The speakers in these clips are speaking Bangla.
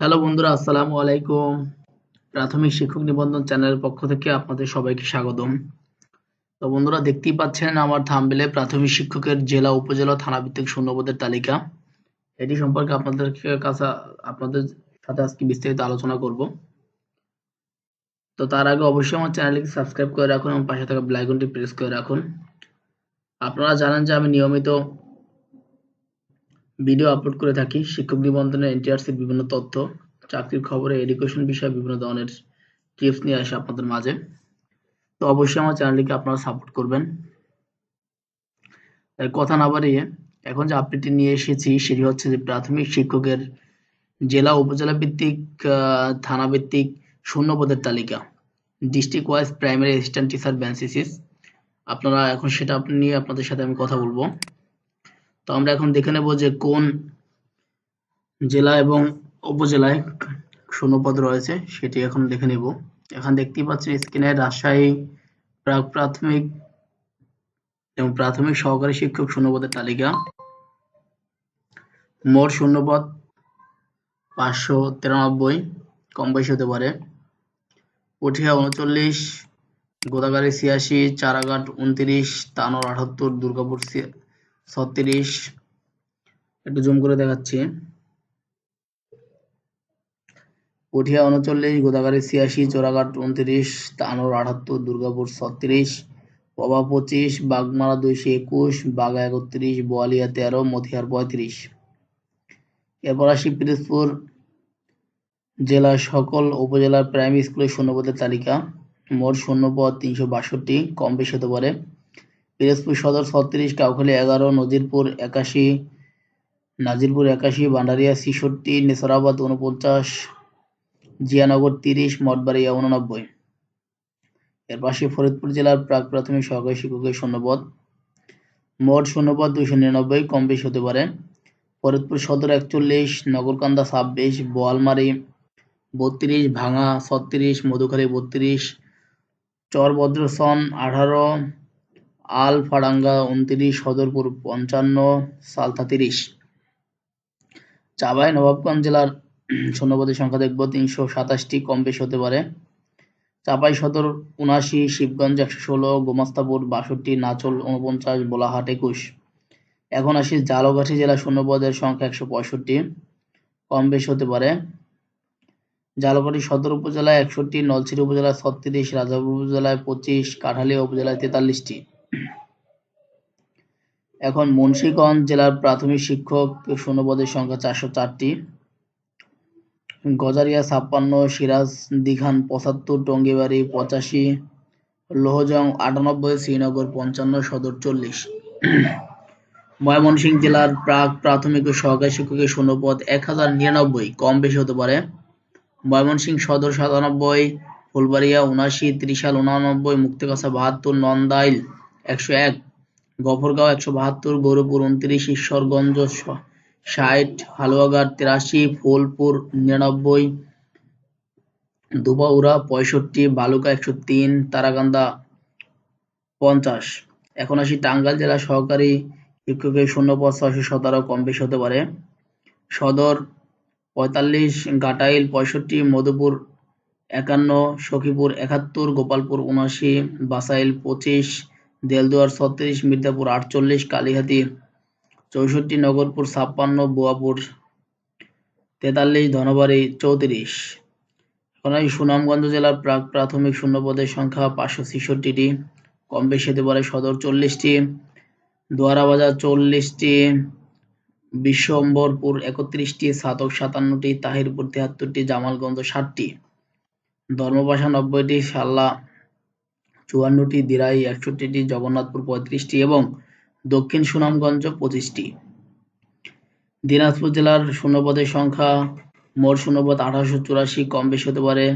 হ্যালো বন্ধুরা, আসসালামু আলাইকুম। প্রাথমিক শিক্ষক নিবন্ধন চ্যানেলের পক্ষ থেকে আপনাদের সবাইকে স্বাগতম। তো বন্ধুরা, দেখতেই পাচ্ছেন আমার থামবেলে প্রাথমিক শিক্ষকের জেলা, উপজেলা থানা ভিত্তিক শূন্যপদের তালিকা। এটি সম্পর্কে আপনাদের কাছে আপনাদের সাথে আজকে বিস্তারিত আলোচনা করব। তো তার আগে অবশ্যই আমার চ্যানেলটিকে সাবস্ক্রাইব করে রাখুন এবং পাশে থাকা বেল আইকনটি প্রেস করে রাখুন। আপনারা জানেন যে আমি নিয়মিত ভিডিও আপলোড করে থাকি, শিক্ষক নিবন্ধনের এনটিআরসির বিভিন্ন তথ্য, চাকরির খবরে এডুকেশন বিষয়ে বিভিন্ন ধরনের টিপস নিয়ে আসে আপনাদের মাঝে। তো অবশ্যই আমার চ্যানেলটিকে আপনারা সাপোর্ট করবেন। তাই কথা না বাড়িয়ে, এখন যে আপডেটটি নিয়ে এসেছি, সেটি হচ্ছে যে প্রাথমিক শিক্ষকের জেলা উপজেলা ভিত্তিক থানা ভিত্তিক শূন্য পদের তালিকা। District wise primary assistant teacher vacancies আপনারা এখন সেটা নিয়ে আপনাদের সাথে আমি কথা বলব। তো আমরা এখন দেখে নেব যে কোন জেলা এবং উপজেলায় শূন্যপদ রয়েছে, সেটি এখন দেখে নেব। এখন দেখতেই পাচ্ছেন স্ক্রিনে রাজশাহী প্রাক প্রাথমিক এবং প্রাথমিক সহকারী শিক্ষক শূন্যপদের তালিকা। মোট শূন্যপদ পাঁচশো তিরানব্বই, কম বেশি হতে পারে। পটিয়া উনচল্লিশ, গোদাগাড়ি ছিয়াশি, চারাঘাট উনত্রিশ, তানোর আটাত্তর, দুর্গাপুর ছত্রিশ। একটু জুম করে দেখাচ্ছি। পুঠিয়া উনচল্লিশ, গোদাগাড়ি ছিয়াশি, চোরাঘাট উনত্রিশ, তানোর আটাত্তর, দুর্গাপুর ছত্রিশ পবা পঁচিশ, বাগমারা দুইশো একুশ বাগা একত্রিশ, বোয়ালিয়া তেরো মথিয়ার পঁয়ত্রিশ। এরপর আসি পিরোজপুর জেলার সকল উপজেলার প্রাইমারি স্কুলের শূন্যপদের তালিকা। মোট শূন্যপদ তিনশো বাষট্টি, কম বেশি হতে পারে পিরোজপুর সদর ছত্রিশ, কাউখালী এগারো, নজিরপুর একাশি, নাজিরপুর একাশি ভান্ডারিয়া ছিষট্টি, নেসরাবাদ উনপঞ্চাশ জিয়ানগর তিরিশ, মঠবাড়িয়া উননব্বই এর পাশে ফরিদপুর জেলার প্রাক প্রাথমিক সহকারী শিক্ষকের শূন্যপদ। মোট শূন্যপদ দুইশো নিরানব্বই, কম বেশি হতে পারে। ফরিদপুর সদর একচল্লিশ, নগরকান্দা ছাব্বিশ, বোয়ালমারি বত্রিশ, ভাঙা ছত্রিশ, মধুখালী বত্রিশ, চরভদ্রসন আঠারো আলফাডাঙ্গা উনত্রিশ, সদরপুর পঞ্চান্ন, সালথা তিরিশ। চাবাই নবাবগঞ্জ জেলার শূন্যপদের সংখ্যা দেখব, তিনশো সাতাশটি কম বেশি হতে পারে। চাপাই সদর উনাশি শিবগঞ্জ একশো ষোলো, গোমাস্তাপুর বাষট্টি, নাচল উনপঞ্চাশ বোলাহাট একুশ। এখন আসি জালগাঠি জেলা শূন্যপদের সংখ্যা একশো পঁয়ষট্টি, কম বেশি হতে পারে। জালকাঠি সদর উপজেলায় একষট্টি নলছিটি উপজেলায় ছত্রিশ, রাজাপুর উপজেলায় পঁচিশ কাঠালিয়া উপজেলায় তেতাল্লিশটি। এখন মুন্সীগঞ্জ জেলার প্রাথমিক শিক্ষক শূন্যপদের সংখ্যা চারশো চারটি। গজারিয়া ছাপ্পান্ন, সিরাজ দিঘান পঁচাত্তর, টঙ্গিবাড়ি পঁচাশি, লোহজং আটানব্বই, শ্রীনগর পঞ্চান্ন, সদর চল্লিশ। ময়মনসিংহ জেলার প্রাক প্রাথমিক ও সহকারী শিক্ষকের শূন্যপদ এক হাজার নিরানব্বই, কম বেশি হতে পারে। ময়মনসিংহ সদর সাতানব্বই, ফুলবাড়িয়া উনাশি ত্রিশাল উনানব্বই মুক্তিগাছা বাহাত্তর, নন্দাইল একশো এক, গফরগাঁও একশো বাহাত্তর গৌরপুর উনত্রিশ, ঈশ্বরগঞ্জ ষাট, হালুয়াঘাট তিরাশি, ফুলপুর নিরানব্বই দুবাউরা পঁয়ষট্টি, বালুকা একশো তিন, তারাকান্দা পঞ্চাশ। এখন আসি টাঙ্গাইল জেলা সহকারী শিক্ষকের শূন্য পদ ছয়শো সতেরো, কম বেশি হতে পারে। সদর পঁয়তাল্লিশ গাটাইল পঁয়ষট্টি, মধুপুর একান্ন, সখীপুর একাত্তর, গোপালপুর উনআশি, বাসাইল পঁচিশ দেলদুয়ার ছত্রিশ, মির্জাপুর আটচল্লিশ, কালীহাতি চৌষট্টি, নগরপুর ছাপ্পান্ন, বোয়াপুর তেতাল্লিশ, ধনবাড়ি চৌত্রিশ। এই সুনামগঞ্জ জেলার প্রাক প্রাথমিক শূন্যপদের সংখ্যা পাঁচশো ছেষট্টিটি। কম বেশি হতে পারে সদর চল্লিশটি। দোয়ারাবাজার চল্লিশটি। বিশ্বম্বরপুর একত্রিশটি ছাতক সাতান্নটি, তাহিরপুর তিয়াত্তরটি জামালগঞ্জ ষাটটি। ধর্মপাশা নব্বইটি, সাল্লা চুয়ান্নটি, দিরাই একষট্টিটি, জগন্নাথপুর পঁয়ত্রিশটি এবং দক্ষিণ সুনামগঞ্জ পঁচিশটি। দিনাজপুর জেলার শূন্যপদের সংখ্যা মোট শূন্যপদ আঠারোশো চুরাশি, কম বেশি হতে পারে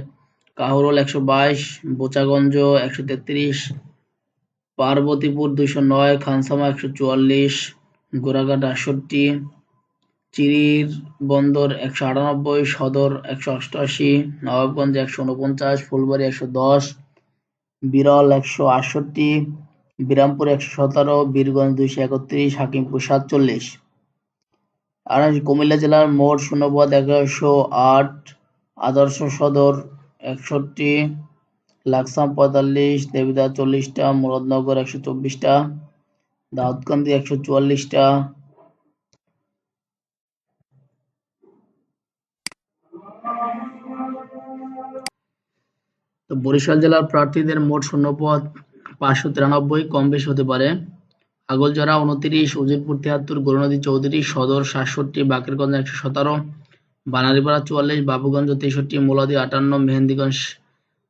কাহরোল একশো বাইশ, বোচাগঞ্জ একশো তেত্রিশ, পার্বতীপুর দুইশো নয়, খানসামা একশো চুয়াল্লিশ গোড়াঘাট আটষট্টি চিরির বন্দর একশো আটানব্বই, সদর একশো অষ্টআশি, নবাবগঞ্জ একশো উনপঞ্চাশ, ফুলবাড়ি একশো দশ বিরল একশো আটষট্টি, বিরামপুর একশো সতেরো, বীরগঞ্জ দুইশো একত্রিশ, হাকিমপুর সাতচল্লিশ। আর কুমিল্লা জেলার মোট শূন্যপদ এগারোশো আট, আদর্শ সদর একষট্টি, লাকসাম পঁয়তাল্লিশ, দেবিদা চল্লিশটা, মুরাদনগর একশো চব্বিশটা, দাউদকান্দি একশো চুয়াল্লিশটা। তো বরিশাল জেলার প্রার্থীদের মোট শূন্যপদ পাঁচশো তিরানব্বই, কম বেশি হতে পারে। আগলজরা উনত্রিশ, উজিরপুর তিয়াত্তর, গরুনদী চৌত্রিশ, সদর সাতষট্টি, বাকেরগঞ্জ একশো সতেরো, বানারীপাড়া চুয়াল্লিশ, বাবুগঞ্জ তেষট্টি মোলাদি আটান্ন, মেহেন্দিগঞ্জ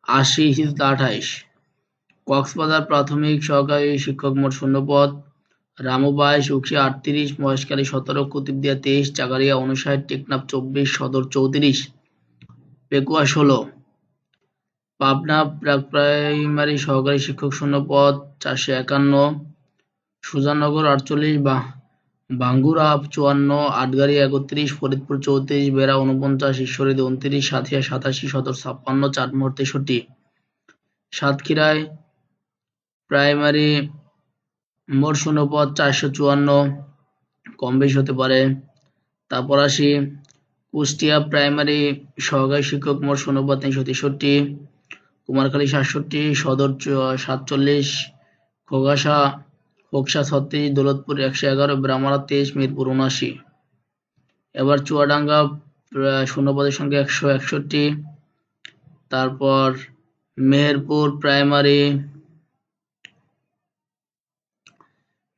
আশি হিজলা আঠাইশ। কক্সবাজার প্রাথমিক সহকারী শিক্ষক মোট শূন্যপদ, রামু বাইশ, উখিয়া আটত্রিশ মহেশখালী সতেরো, কুতুবদিয়া তেইশ চাগারিয়া উনষাট, টেকনাফ চব্বিশ, সদর চৌত্রিশ, পেকুয়া ষোলো। পাবনা প্রাক প্রাইমারি সহকারী শিক্ষক শূন্য পদ, চারশো একান্ন। সুজানগর আটচল্লিশ, বা, বাঙ্গুরা চুয়ান্ন, আটগাড়ি একত্রিশ, ফরিদপুর চৌত্রিশ, বেড়া উনপঞ্চাশ ঈশ্বরীদ উনত্রিশ সাথিয়া সাতাশি, সদর ছাপ্পান্ন, চাটমোহর তেষট্টি। সাতক্ষীরায় প্রাইমারি মোট শূন্যপদ চারশো চুয়ান্ন। কম বেশি হতে পারে। তারপর আসি কুষ্টিয়া প্রাইমারি সহকারী শিক্ষক মোট শূন্যপদ তিনশো তেষট্টি। কুমারখালী সাতষট্টি, সদর সাতচল্লিশ, খোগাসা, খোকসা ছত্রিশ, দৌলতপুর একশো এগারো, ব্রাহ্মণা তেইশ, মিরপুর উনআশি। এবার চুয়াডাঙ্গা শূন্যপদের সঙ্গে একশো একষট্টি। তারপর মেহেরপুর প্রাইমারি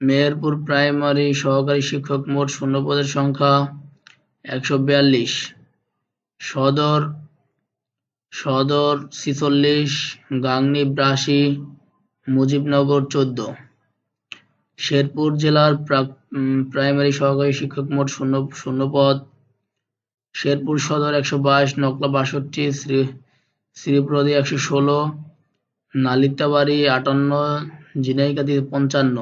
মেহেরপুর প্রাইমারি সহকারী শিক্ষক মোট শূন্যপদের সংখ্যা একশো বিয়াল্লিশ। সদর সদর ছিচল্লিশ, গাংনী ব্রাশি, মুজিবনগর চোদ্দ। শেরপুর জেলার প্রাইমারি সহকারী শিক্ষক মোট শূন্য, শূন্যপদ। শেরপুর সদর একশো বাইশ, নকলা বাষট্টি, শ্রী, শ্রীপ্রদী একশো ষোলো, নালিতাবাড়ি আটান্ন, ঝিনাইগাতি পঞ্চান্ন।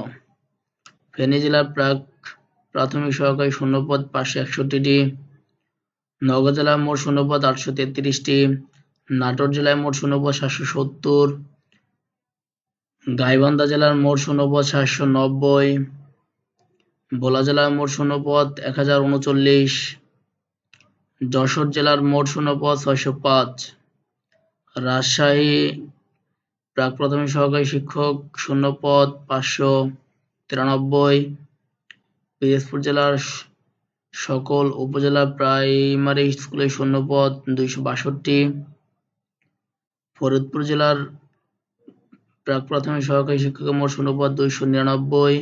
ফেনী জেলার প্রাক, প্রাথমিক সহকারী শূন্যপদ পাঁচশো একষট্টিটি। নগর জেলার মোট শূন্যপদ আটশো তেত্রিশটি। নাটোর জেলায় মোট শূন্যপদ সাতশো সত্তর, গাইবান্ধা জেলার মোট শূন্যপদ সাতশো নব্বই ভোলা জেলার মোট শূন্যপদ এক হাজার উনচল্লিশ, যশোর জেলার মোট শূন্যপদ ছয়শো পাঁচ। রাজশাহী প্রাক প্রাথমিক সহকারী শিক্ষক শূন্যপদ পাঁচশো তিরানব্বই পিরোজপুর জেলার সকল উপজেলা প্রাইমারি স্কুলের শূন্যপদ দুইশো বাষট্টি ফরিদপুর জেলার প্রাক প্রাথমিক সহকারী শিক্ষকের মোট শূন্যপদ দুইশো নিরানব্বই।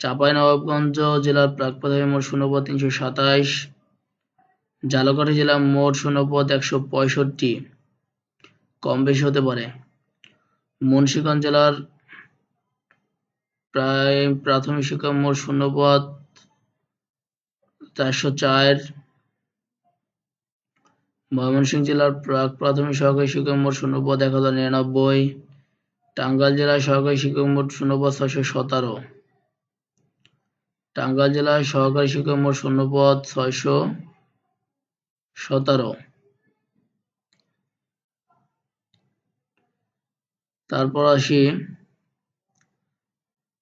চাঁপাইনবাবগঞ্জ জেলার প্রাক প্রাথমিক মোট শূন্যপদ তিনশো সাতাইশ। ঝালকাঠি জেলার মোট শূন্যপদ একশো পঁয়ষট্টি। কম বেশি হতে পারে। মুন্সিগঞ্জ জেলার প্রায় প্রাথমিক শিক্ষা মোট শূন্যপদ চারশো চার। ময়মনসিংহ জেলার প্রাক প্রাথমিক সহকারী শিক্ষক মোট শূন্যপদ এক হাজার নিরানব্বই। টাঙ্গাইল জেলার সহকারী শিক্ষক মোট শূন্যপদ ছয়শো সতেরো। টাঙ্গাইল জেলার সহকারী শিক্ষক মোট শূন্যপদ ছয়শো সতেরো। তারপর আসি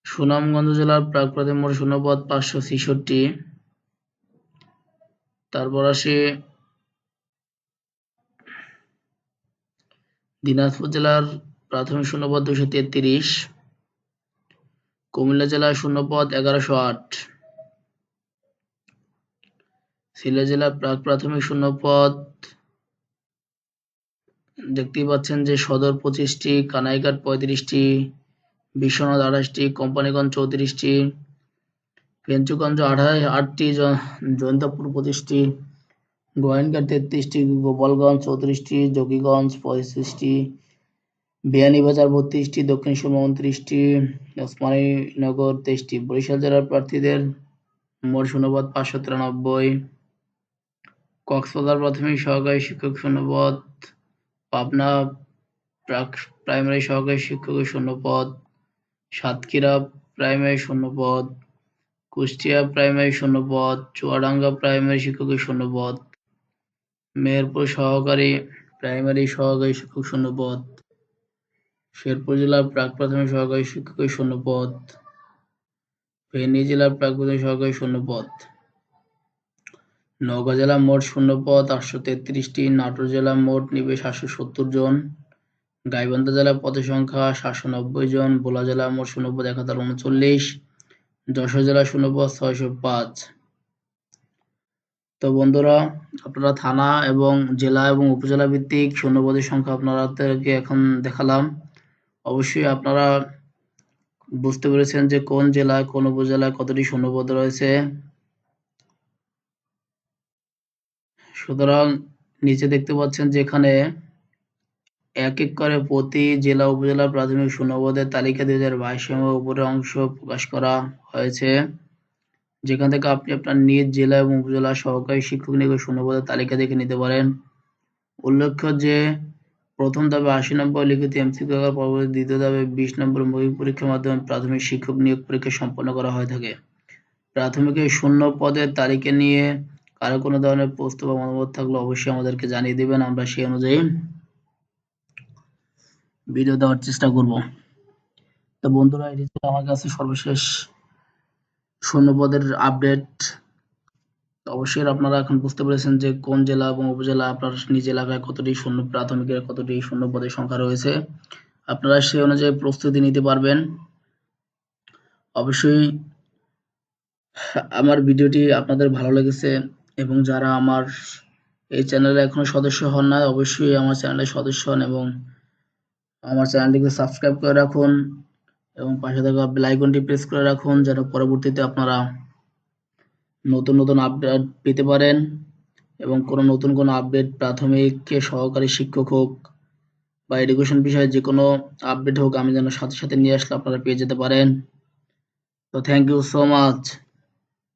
সুনামগঞ্জ জেলার প্রাক প্রাথমিক মোট শূন্যপদ পাঁচশো ছেষট্টি। তারপর আসি দিনাজপুর জেলার প্রাথমিক শূন্যপদ দুশো তেত্রিশ, কুমিল্লা জেলার শূন্যপদ এগারোশো আট, সিলেট জেলার প্রাক প্রাথমিক শূন্যপদ দেখতেই পাচ্ছেন যে সদর পঁচিশটি, কানাইঘাট পঁয়ত্রিশটি, বিশ্বনাথ আঠাশটি, কোম্পানিগঞ্জ চৌত্রিশটি, পেঞ্চুগঞ্জ আঠাশ, আটটি জয়ন্তপুর পঁচিশটি গোয়েনঘাট তেত্রিশটি, গোপালগঞ্জ চৌত্রিশটি যোগীগঞ্জ পঁয়ত্রিশটি বিয়ানীবাজার বত্রিশটি, দক্ষিণ সুরমা উনত্রিশটি ওসমানীনগর তেইশটি। বরিশাল জেলার প্রার্থীদের মোট শূন্যপদ পাঁচশো তিরানব্বই। কক্সবাজার প্রাথমিক সহকারী শিক্ষক শূন্যপদ, পাবনা প্রাক প্রাইমারি সহকারী শিক্ষকের শূন্যপদ, সাতক্ষীরা প্রাইমারি শূন্যপদ, কুষ্টিয়া প্রাইমারি শূন্যপদ, চুয়াডাঙ্গা প্রাইমারি শিক্ষকের শূন্যপদ। মেহেরপুর সহকারী প্রাইমারি সহকারী শিক্ষক শূন্যপদ। শেরপুর জেলার প্রাক প্রাথমিক সহকারী শিক্ষকের শূন্যপদ। ফেনী জেলার প্রাক প্রাথমিক সহকারী শূন্যপদ। নওগাঁ জেলা মোট শূন্যপদ, আটশো তেত্রিশটি। নাটোর জেলা মোট নিবে সাতশো সত্তর জন। গাইবান্ধা জেলা পদের সংখ্যা সাতশো নব্বই জন। ভোলা জেলা মোট শূন্যপদ এক হাজার উনচল্লিশ। যশোর জেলা শূন্যপদ ছয়শো পাঁচ। তো বন্ধুরা, আপনারা থানা এবং জেলা এবং উপজেলা ভিত্তিক শূন্যপদের সংখ্যা আপনাদেরকে এখন দেখালাম। অবশ্যই আপনারা বুঝতে পেরেছেন যে কোন জেলায়, কোন উপজেলায় কতটি শূন্যপদ রয়েছে। সুতরাং নিচে দেখতে পাচ্ছেন যে এখানে এক এক করে প্রতি জেলা, উপজেলা প্রাথমিক শূন্যপদের তালিকা দুই হাজার বাইশ উপরের অংশ প্রকাশ করা হয়েছে। যেখান থেকে আপনি আপনার নিজ জেলা এবং উপজেলা সহকারী শিক্ষক নিয়োগের শূন্যপদের তালিকা দেখে নিতে পারেন। উল্লেখ্য যে, প্রথম ধাপে আশি নম্বর লিখিত এমসিকিউ আকার পরবর্তী দ্বিতীয় ধাপে বিশ নম্বর মৌখিক পরীক্ষার মাধ্যমে প্রাথমিক শিক্ষক নিয়োগ পরীক্ষা সম্পন্ন করা হয়ে থাকে। প্রাথমিকের শূন্য পদের তালিকা নিয়ে কারও কোনো ধরনের প্রশ্ন বা মতামত থাকলে অবশ্যই আমাদেরকে জানিয়ে দেবেন, আমরা সেই অনুযায়ী ভিডিও দেওয়ার চেষ্টা করব। তো বন্ধুরা এটি ছিল আমার কাছে সর্বশেষ শূন্যপদের আপডেট অবশ্যই আপনারা এখন বুঝতে পেরেছেন যে কোন জেলা এবং উপজেলা আপনার নিজ এলাকায় কতটি শূন্য প্রাথমিকের কতটি শূন্য পদের সংখ্যা রয়েছে। আপনারা সেই অনুযায়ী প্রস্তুতি নিতে পারবেন। অবশ্যই আমার ভিডিওটি আপনাদের ভালো লেগেছে এবং যারা আমার এই চ্যানেলে এখনও সদস্য হন না অবশ্যই আমার চ্যানেলে সদস্য হন এবং আমার চ্যানেলটিকে সাবস্ক্রাইব করে রাখুন। এবং পাশে থাকা বেল আইকনটি প্রেস করে রাখুন যেন পরবর্তীতে আপনারা নতুন নতুন আপডেট পেতে পারেন এবং কোনো নতুন, কোনো আপডেট প্রাথমিক, সহকারী শিক্ষক হোক বা এডুকেশন বিষয়ে যে কোনো আপডেট হোক, আমি যেন সাথে সাথে নিয়ে আসলে আপনারা পেয়ে যেতে পারেন। তো থ্যাংক ইউ সো মাচ